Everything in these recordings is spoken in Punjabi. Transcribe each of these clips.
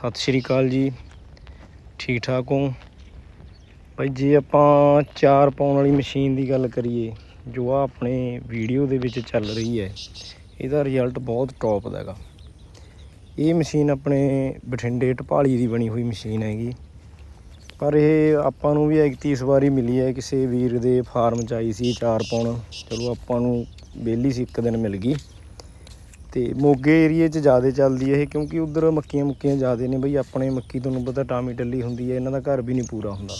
ਸਤਿ ਸ਼੍ਰੀ ਅਕਾਲ ਜੀ। ਠੀਕ ਠਾਕ ਹੋ? ਭਾਈ ਜੇ ਆਪਾਂ ਚਾਰ ਪਾਉਣ ਵਾਲੀ ਮਸ਼ੀਨ ਦੀ ਗੱਲ ਕਰੀਏ, ਜੋ ਆ ਆਪਣੇ ਵੀਡੀਓ ਦੇ ਵਿੱਚ ਚੱਲ ਰਹੀ ਹੈ, ਇਹਦਾ ਰਿਜ਼ਲਟ ਬਹੁਤ ਟੌਪ ਦਾ ਹੈਗਾ। ਇਹ ਮਸ਼ੀਨ ਆਪਣੇ ਬਠਿੰਡੇ ਢਪਾਲੀ ਦੀ ਬਣੀ ਹੋਈ ਮਸ਼ੀਨ ਹੈਗੀ। ਪਰ ਇਹ ਆਪਾਂ ਨੂੰ ਵੀ ਐਗਤੀ ਇਸ ਵਾਰੀ ਮਿਲੀ ਹੈ, ਕਿਸੇ ਵੀਰ ਦੇ ਫਾਰਮ 'ਚ ਆਈ ਸੀ ਚਾਰ ਪਾਉਣ। ਚਲੋ ਆਪਾਂ ਨੂੰ ਵਿਹਲੀ ਸੀ, ਇੱਕ ਦਿਨ ਮਿਲ ਗਈ। ਤੇ ਮੋਗੇ ਏਰੀਏ 'ਚ ਜ਼ਿਆਦਾ ਚੱਲਦੀ ਹੈ ਇਹ ਕਿਉਂਕਿ ਉਧਰ ਮੱਕੀਆਂ ਮੁੱਕੀਆਂ ਜ਼ਿਆਦੇ ਨੇ ਬਈ, ਆਪਣੇ ਮੱਕੀ ਤੁਹਾਨੂੰ ਪਤਾ ਟਾਮੀ ਟੱਲੀ ਹੁੰਦੀ ਹੈ, ਇਹਨਾਂ ਦਾ ਘਰ ਵੀ ਨਹੀਂ ਪੂਰਾ ਹੁੰਦਾ।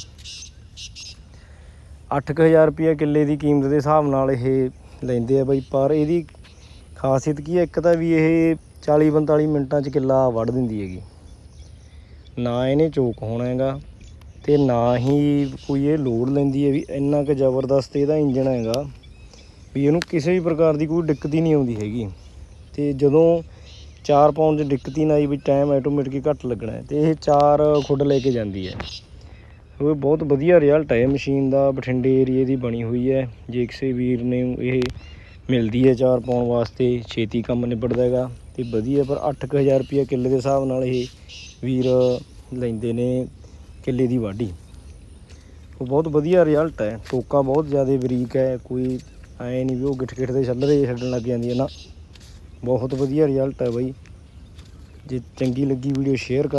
8000 ਰੁਪਏ ਕਿੱਲੇ ਦੀ ਕੀਮਤ ਦੇ ਹਿਸਾਬ ਨਾਲ ਇਹ ਲੈਂਦੇ ਆ ਬਈ, ਪਰ ਇਹਦੀ ਖਾਸੀਅਤ ਕੀ ਹੈ, ਇੱਕ ਤਾਂ ਵੀ ਇਹ 40 45 ਮਿੰਟਾਂ 'ਚ ਕਿੱਲਾ ਵੱਢ ਦਿੰਦੀ ਹੈਗੀ। ਨਾ ਇਹਨੇ ਚੋਕ ਹੋਣਾ ਹੈਗਾ ਤੇ ਨਾ ਹੀ ਕੋਈ ਇਹ ਲੋਡ ਲੈਂਦੀ ਹੈ ਵੀ ਇੰਨਾ ਕੁ ਜ਼ਬਰਦਸਤ ਇਹਦਾ ਇੰਜਣ ਹੈਗਾ ਵੀ ਇਹਨੂੰ ਕਿਸੇ ਵੀ ਪ੍ਰਕਾਰ ਦੀ ਕੋਈ ਦਿੱਕਤ ਹੀ ਨਹੀਂ ਆਉਂਦੀ ਹੈਗੀ। ਤੇ ਜਦੋਂ 4 ਪਾਉਣ 'ਚ ਦਿੱਕਤ ਹੀ ਨਾ ਆਈ ਵੀ ਟਾਈਮ ਆਟੋਮੈਟਿਕ ਘੱਟ ਲੱਗਣਾ ਹੈ ਤੇ ਇਹ 4 ਖੁੱਡ ਲੈ ਕੇ ਜਾਂਦੀ ਹੈ। ਉਹ ਬਹੁਤ ਵਧੀਆ ਰਿਜ਼ਲਟ ਹੈ। ਮਸ਼ੀਨ ਦਾ ਬਠਿੰਡੇ ਏਰੀਏ ਦੀ ਬਣੀ ਹੋਈ ਹੈ। ਜੇ ਕਿਸੇ ਵੀਰ ਨੇ ਇਹ ਮਿਲਦੀ ਹੈ 4 ਪਾਉਣ ਵਾਸਤੇ, ਛੇਤੀ ਕੰਮ ਨਿਬੜਦਾ ਹੈਗਾ ਤੇ ਵਧੀਆ, ਪਰ 8000 ਰੁਪਏ ਕਿੱਲੇ ਦੇ ਹਿਸਾਬ ਨਾਲ ਇਹ ਵੀਰ ਲੈਂਦੇ ਨੇ ਕਿੱਲੇ ਦੀ ਵਾਢੀ। ਉਹ ਬਹੁਤ ਵਧੀਆ ਰਿਜ਼ਲਟ ਹੈ। ਟੋਕਾ ਬਹੁਤ ਜ਼ਿਆਦਾ ਬਰੀਕ ਹੈ। ਕੋਈ ਐ ਨਹੀਂ ਵੀ ਉਹ ਗਿੱਠ ਗਿੱਠ ਦੇ ਛੱਲਰੇ ਛੱਡਣ ਲੱਗ ਜਾਂਦੀ ਹੈ ਨਾ। ਬਹੁਤ ਵਧੀਆ ਰਿਜ਼ਲਟ ਹੈ ਬਾਈ। ਜੇ ਚੰਗੀ ਲੱਗੀ ਵੀਡੀਓ ਸ਼ੇਅਰ ਕਰ